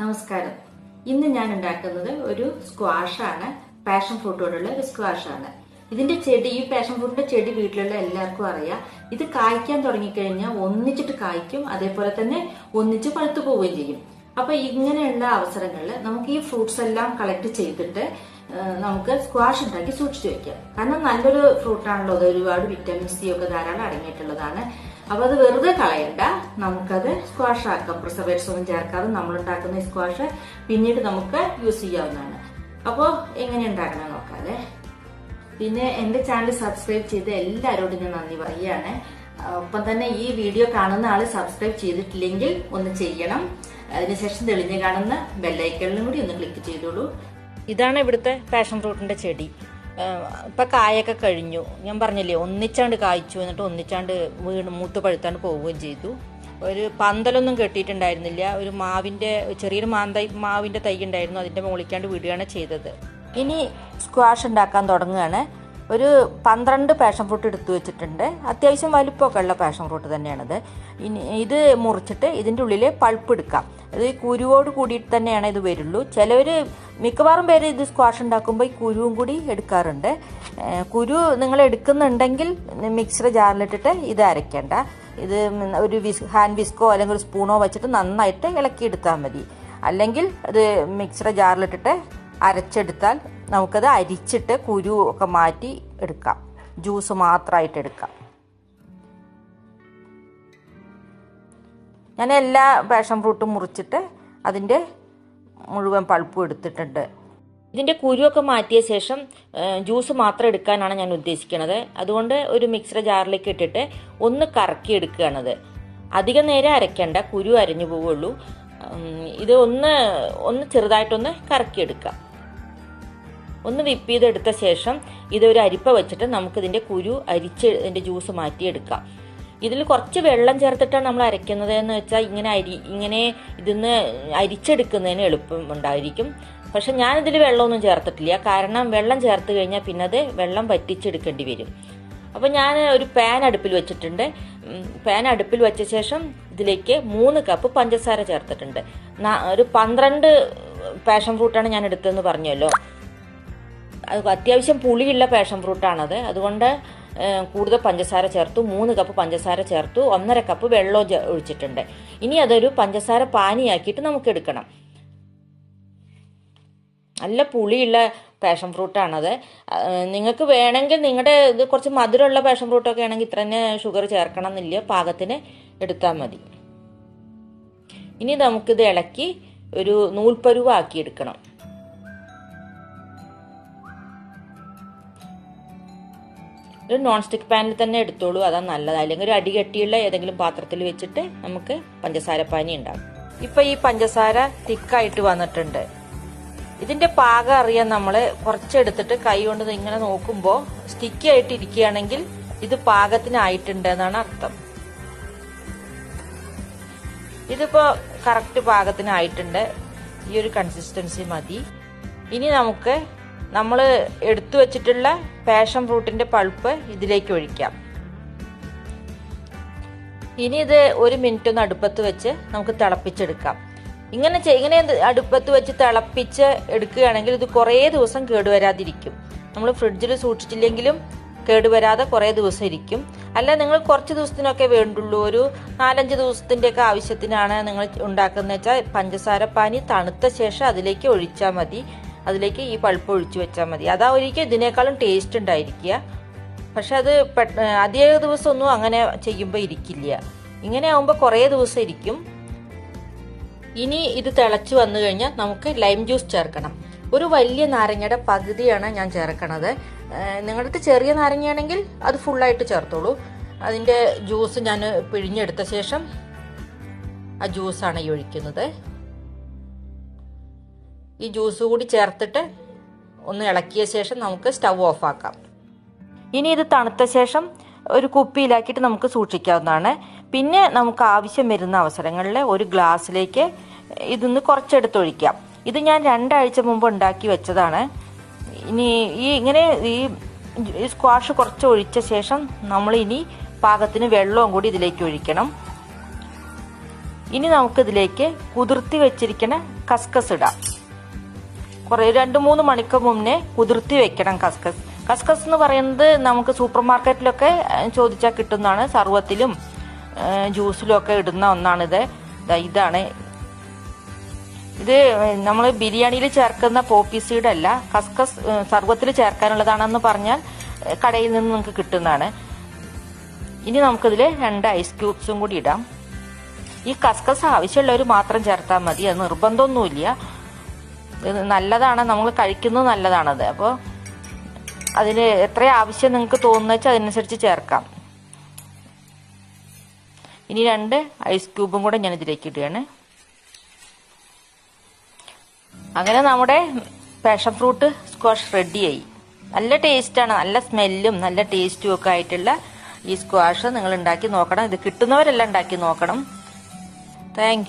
നമസ്കാരം. ഇന്ന് ഞാൻ ഉണ്ടാക്കുന്നത് ഒരു സ്ക്വാഷാണ്. പാഷൻ ഫ്രൂട്ട് കൊണ്ടുള്ള ഒരു സ്ക്വാഷാണ്. ഇതിന്റെ ചെടി ഈ പാഷൻ ഫ്രൂട്ടിന്റെ ചെടി വീട്ടിലുള്ള എല്ലാവർക്കും അറിയാം. ഇത് കായ്ക്കാൻ തുടങ്ങിക്കഴിഞ്ഞാൽ ഒന്നിച്ചിട്ട് കായ്ക്കും അതേപോലെ തന്നെ ഒന്നിച്ച് പഴുത്തു പോവുകയും ചെയ്യും. അപ്പൊ ഇങ്ങനെയുള്ള അവസരങ്ങളിൽ നമുക്ക് ഈ ഫ്രൂട്ട്സ് എല്ലാം കളക്ട് ചെയ്തിട്ട് നമുക്ക് സ്ക്വാഷ് ഉണ്ടാക്കി സൂക്ഷിച്ചു വെക്കാം. കാരണം നല്ലൊരു ഫ്രൂട്ടാണല്ലോ അത് ഒരുപാട് വിറ്റാമിൻ സി ഒക്കെ ധാരാളം അടങ്ങിയിട്ടുള്ളതാണ്. അപ്പൊ അത് വെറുതെ കളയണ്ട. നമുക്കത് സ്ക്വാഷ് ആക്കാം. പ്രിസർവേറ്റ്സ് ഒന്നും ചേർക്കാതെ നമ്മൾ ഉണ്ടാക്കുന്ന സ്ക്വാഷ് പിന്നീട് നമുക്ക് യൂസ് ചെയ്യാവുന്നതാണ്. അപ്പോൾ എങ്ങനെ ഉണ്ടാക്കണം നോക്കാതെ. പിന്നെ എന്റെ ചാനൽ സബ്സ്ക്രൈബ് ചെയ്ത് എല്ലാവരോടും ഞാൻ നന്ദി പറയുകയാണ്. ഒപ്പം തന്നെ ഈ വീഡിയോ കാണുന്ന ആൾ സബ്സ്ക്രൈബ് ചെയ്തിട്ടില്ലെങ്കിൽ ഒന്ന് ചെയ്യണം. അതിനുശേഷം തെളിഞ്ഞ് കാണുന്ന ബെല്ലൈക്കണിലും കൂടി ഒന്ന് ക്ലിക്ക് ചെയ്തോളൂ. ഇതാണ് ഇവിടുത്തെ പാഷൻ ഫ്രൂട്ടിന്റെ ചെടി. ഇപ്പൊ കായൊക്കെ കഴിഞ്ഞു. ഞാൻ പറഞ്ഞില്ലേ ഒന്നിച്ചാണ്ട് കായ്ച്ചു എന്നിട്ട് ഒന്നിച്ചാണ്ട് വീണ് മൂത്ത് പഴുത്താണ്ട് പോവുകയും ചെയ്തു. ഒരു പന്തലൊന്നും കെട്ടിയിട്ടുണ്ടായിരുന്നില്ല. ഒരു മാവിന്റെ ചെറിയൊരു മാന്തൈ മാവിന്റെ തൈ ഉണ്ടായിരുന്നു. അതിന്റെ മുകളിക്കാണ്ട് വിടുകയാണ് ചെയ്തത്. ഇനി സ്ക്വാഷ് ഉണ്ടാക്കാൻ തുടങ്ങുകയാണ്. ഒരു പന്ത്രണ്ട് പാഷൻ ഫ്രൂട്ട് എടുത്തു വെച്ചിട്ടുണ്ട്. അത്യാവശ്യം വലിപ്പമൊക്കെ ഉള്ള പാഷൻ ഫ്രൂട്ട് തന്നെയാണിത്. ഇനി ഇത് മുറിച്ചിട്ട് ഇതിന്റെ ഉള്ളിൽ പൾപ്പ് എടുക്കാം. ഇത് കുരുവോട് കൂടിയിട്ട് തന്നെയാണ് ഇത് വരുള്ളൂ. ചിലവർ മിക്കവാറും പേര് ഇത് സ്ക്വാഷ് ഉണ്ടാക്കുമ്പോൾ ഈ കുരുവും കൂടി എടുക്കാറുണ്ട്. കുരു നിങ്ങൾ എടുക്കുന്നുണ്ടെങ്കിൽ മിക്സർ ജാറിലിട്ടിട്ട് ഇത് അരയ്ക്കേണ്ട. ഇത് ഒരു വിസ് ഹാൻഡ് വിസ്കോ അല്ലെങ്കിൽ ഒരു സ്പൂണോ വെച്ചിട്ട് നന്നായിട്ട് ഇളക്കിയെടുത്താൽ മതി. അല്ലെങ്കിൽ അത് മിക്സർ ജാറിലിട്ടിട്ട് അരച്ചെടുത്താൽ നമുക്കത് അരിച്ചിട്ട് കുരു ഒക്കെ മാറ്റി എടുക്കാം. ജ്യൂസ് മാത്രമായിട്ട് എടുക്കാം. ഞാൻ എല്ലാ പാഷൻ ഫ്രൂട്ടും മുറിച്ചിട്ട് അതിന്റെ മുഴുവൻ പൾപ്പും എടുത്തിട്ടുണ്ട്. ഇതിന്റെ കുരുവൊക്കെ മാറ്റിയ ശേഷം ജ്യൂസ് മാത്രം എടുക്കാനാണ് ഞാൻ ഉദ്ദേശിക്കുന്നത് അതുകൊണ്ട് ഒരു മിക്സർ ജാറിലേക്ക് ഇട്ടിട്ട് ഒന്ന് കറക്കി എടുക്കുകയാണത്. അധികം നേരം അരയ്ക്കേണ്ട കുരു അരഞ്ഞു പോവുള്ളൂ. ഇത് ഒന്ന് ഒന്ന് ചെറുതായിട്ടൊന്ന് കറക്കിയെടുക്കാം. ഒന്ന് വിപ്പ് ചെയ്തെടുത്ത ശേഷം ഇതൊരു അരിപ്പ വെച്ചിട്ട് നമുക്കിതിന്റെ കുരു അരിച്ച് ഇതിന്റെ ജ്യൂസ് മാറ്റിയെടുക്കാം. ഇതിൽ കുറച്ച് വെള്ളം ചേർത്തിട്ടാണ് നമ്മൾ അരയ്ക്കുന്നത് എന്ന് വെച്ചാൽ ഇങ്ങനെ അരി ഇങ്ങനെ ഇതിന്ന് അരിച്ചെടുക്കുന്നതിന് എളുപ്പം ഉണ്ടായിരിക്കും. പക്ഷെ ഞാനിതിൽ വെള്ളമൊന്നും ചേർത്തിട്ടില്ല. കാരണം വെള്ളം ചേർത്ത് കഴിഞ്ഞാൽ പിന്നെ അത് വെള്ളം വറ്റിച്ചെടുക്കേണ്ടി വരും. അപ്പോൾ ഞാൻ ഒരു പാൻ അടുപ്പിൽ വെച്ചിട്ടുണ്ട്. പാൻ അടുപ്പിൽ വെച്ച ശേഷം ഇതിലേക്ക് മൂന്ന് കപ്പ് പഞ്ചസാര ചേർത്തിട്ടുണ്ട്. ഒരു പന്ത്രണ്ട് പാഷൻ ഫ്രൂട്ടാണ് ഞാൻ എടുത്തതെന്ന് പറഞ്ഞല്ലോ. അത്യാവശ്യം പുളിയുള്ള പാഷൻ ഫ്രൂട്ടാണത് അതുകൊണ്ട് കൂടുതൽ പഞ്ചസാര ചേർത്തു. മൂന്ന് കപ്പ് പഞ്ചസാര ചേർത്തു. ഒന്നര കപ്പ് വെള്ളം ഒഴിച്ചിട്ടുണ്ട്. ഇനി അതൊരു പഞ്ചസാര പാനിയാക്കിയിട്ട് നമുക്ക് എടുക്കണം. നല്ല പുളിയുള്ള പാഷൻ ഫ്രൂട്ടാണത് നിങ്ങൾക്ക് വേണമെങ്കിൽ നിങ്ങളുടെ ഇത് കുറച്ച് മധുരമുള്ള പാഷൻ ഫ്രൂട്ടൊക്കെ ആണെങ്കിൽ ഇത്ര തന്നെ ഷുഗർ ചേർക്കണം എന്നില്ല. പാകത്തിന് എടുത്താൽ മതി. ഇനി നമുക്കിത് ഇളക്കി ഒരു നൂൽപ്പരുവാക്കി എടുക്കണം. ഒരു നോൺ സ്റ്റിക്ക് പാനിൽ തന്നെ എടുത്തോളൂ. അതാണ് നല്ലത്. അല്ലെങ്കിൽ ഒരു അടികട്ടിയുള്ള ഏതെങ്കിലും പാത്രത്തിൽ വെച്ചിട്ട് നമുക്ക് പഞ്ചസാര പാനി ഉണ്ടാകും ഇപ്പൊ ഈ പഞ്ചസാര തിക്കായിട്ട് വന്നിട്ടുണ്ട്. ഇതിന്റെ പാകം അറിയാൻ നമ്മൾ കുറച്ചെടുത്തിട്ട് കൈ കൊണ്ട് ഇങ്ങനെ നോക്കുമ്പോൾ സ്റ്റിക്കി ആയിട്ട് ഇരിക്കുകയാണെങ്കിൽ ഇത് പാകത്തിനായിട്ടുണ്ട് എന്നാണ് അർത്ഥം. ഇതിപ്പോ കറക്റ്റ് പാകത്തിനായിട്ടുണ്ട്. ഈ ഒരു കൺസിസ്റ്റൻസി മതി. ഇനി നമുക്ക് നമ്മൾ എടുത്തു വച്ചിട്ടുള്ള പാഷൻ ഫ്രൂട്ടിന്റെ പൾപ്പ് ഇതിലേക്ക് ഒഴിക്കാം. ഇനി ഇത് ഒരു മിനിറ്റ് ഒന്ന് അടുപ്പത്ത് വെച്ച് നമുക്ക് തിളപ്പിച്ചെടുക്കാം. ഇങ്ങനെ ഇങ്ങനെ അടുപ്പത്ത് വെച്ച് തിളപ്പിച്ച് എടുക്കുകയാണെങ്കിൽ ഇത് കുറേ ദിവസം കേടുവരാതിരിക്കും. നമ്മൾ ഫ്രിഡ്ജിൽ സൂക്ഷിച്ചില്ലെങ്കിലും കേടുവരാതെ കുറേ ദിവസം ഇരിക്കും. അല്ല നിങ്ങൾ കുറച്ച് ദിവസത്തിനൊക്കെ വേണ്ടുള്ളൂ. ഒരു നാലഞ്ച് ദിവസത്തിന്റെ ഒക്കെ ആവശ്യത്തിനാണ് നിങ്ങൾ ഉണ്ടാക്കുന്നത് വെച്ചാൽ പഞ്ചസാര പാനി തണുത്ത ശേഷം അതിലേക്ക് ഒഴിച്ചാൽ മതി. അതിലേക്ക് ഈ പൾപ്പ് ഒഴിച്ചു വെച്ചാൽ മതി. അതാ ഒരിക്കൽ ഇതിനേക്കാളും ടേസ്റ്റ് ഉണ്ടായിരിക്കുക. പക്ഷെ അത് അധിക ദിവസമൊന്നും അങ്ങനെ ചെയ്യുമ്പോൾ ഇരിക്കില്ല. ഇങ്ങനെ ആവുമ്പോൾ കുറേ ദിവസം ഇരിക്കും. ഇനി ഇത് തിളച്ച് വന്നു കഴിഞ്ഞാൽ നമുക്ക് ലൈം ജ്യൂസ് ചേർക്കണം. ഒരു വലിയ നാരങ്ങയുടെ പകുതിയാണ് ഞാൻ ചേർക്കണത്. നിങ്ങളുടെ ചെറിയ നാരങ്ങയാണെങ്കിൽ അത് ഫുള്ളായിട്ട് ചേർത്തോളൂ. അതിന്റെ ജ്യൂസ് ഞാൻ പിഴിഞ്ഞെടുത്ത ശേഷം ആ ജ്യൂസാണ് ഈ ഒഴിക്കുന്നത്. ഈ ജ്യൂസ് കൂടി ചേർത്തിട്ട് ഒന്ന് ഇളക്കിയ ശേഷം നമുക്ക് സ്റ്റൗ ഓഫ് ആക്കാം. ഇനി ഇത് തണുത്ത ശേഷം ഒരു കുപ്പിയിലാക്കിയിട്ട് നമുക്ക് സൂക്ഷിക്കാവുന്നതാണ്. പിന്നെ നമുക്ക് ആവശ്യം വരുന്ന അവസരങ്ങളിൽ ഒരു ഗ്ലാസ്സിലേക്ക് ഇതൊന്ന് കുറച്ചെടുത്തൊഴിക്കാം. ഇത് ഞാൻ രണ്ടാഴ്ച മുമ്പ് ഉണ്ടാക്കി വെച്ചതാണ്. ഇനി ഈ ഇങ്ങനെ ഈ സ്ക്വാഷ് കുറച്ച് ഒഴിച്ച ശേഷം നമ്മൾ ഇനി പാകത്തിന് വെള്ളവും കൂടി ഇതിലേക്ക് ഒഴിക്കണം. ഇനി നമുക്കിതിലേക്ക് കുതിർത്തി വെച്ചിരിക്കുന്ന കസ്കസ് ഇടാം. കുറെ രണ്ട് മൂന്ന് മണിക്കൂർ മുന്നേ കുതിർത്തി വെക്കണം കസ്കസ്. കസ്കസ് എന്ന് പറയുന്നത് നമുക്ക് സൂപ്പർ മാർക്കറ്റിലൊക്കെ ചോദിച്ചാൽ കിട്ടുന്നതാണ്. സർവത്തിലും ജ്യൂസിലും ഒക്കെ ഇടുന്ന ഒന്നാണിത്. ഇതാണ്. ഇത് നമ്മൾ ബിരിയാണിയിൽ ചേർക്കുന്ന പോപ്പി സീഡ് അല്ല. കസ്കസ് സർവത്തിൽ ചേർക്കാനുള്ളതാണെന്ന് പറഞ്ഞാൽ കടയിൽ നിന്ന് നമുക്ക് കിട്ടുന്നതാണ്. ഇനി നമുക്കിതിൽ രണ്ട് ഐസ് ക്യൂബ്സും കൂടി ഇടാം. ഈ കസ്കസ് ആവശ്യമുള്ളവർ മാത്രം ചേർത്താൽ മതി. അത് നിർബന്ധമൊന്നുമില്ല. നല്ലതാണ് നമ്മൾ കഴിക്കുന്നത് നല്ലതാണത്. അപ്പോൾ അതിന് എത്ര ആവശ്യം നിങ്ങൾക്ക് തോന്നുന്ന വെച്ചാൽ അതിനനുസരിച്ച് ചേർക്കാം. ഇനി രണ്ട് ഐസ് ക്യൂബും കൂടെ ഞാൻ ഇതിലേക്ക് ഇടുകയാണ്. അങ്ങനെ നമ്മുടെ പാഷൻ ഫ്രൂട്ട് സ്ക്വാഷ് റെഡിയായി. നല്ല ടേസ്റ്റാണ് നല്ല സ്മെല്ലും നല്ല ടേസ്റ്റും ഒക്കെ ആയിട്ടുള്ള ഈ സ്ക്വാഷ് നിങ്ങൾ ഉണ്ടാക്കി നോക്കണം. ഇത് കിട്ടുന്നവരെല്ലാം ഉണ്ടാക്കി നോക്കണം. താങ്ക്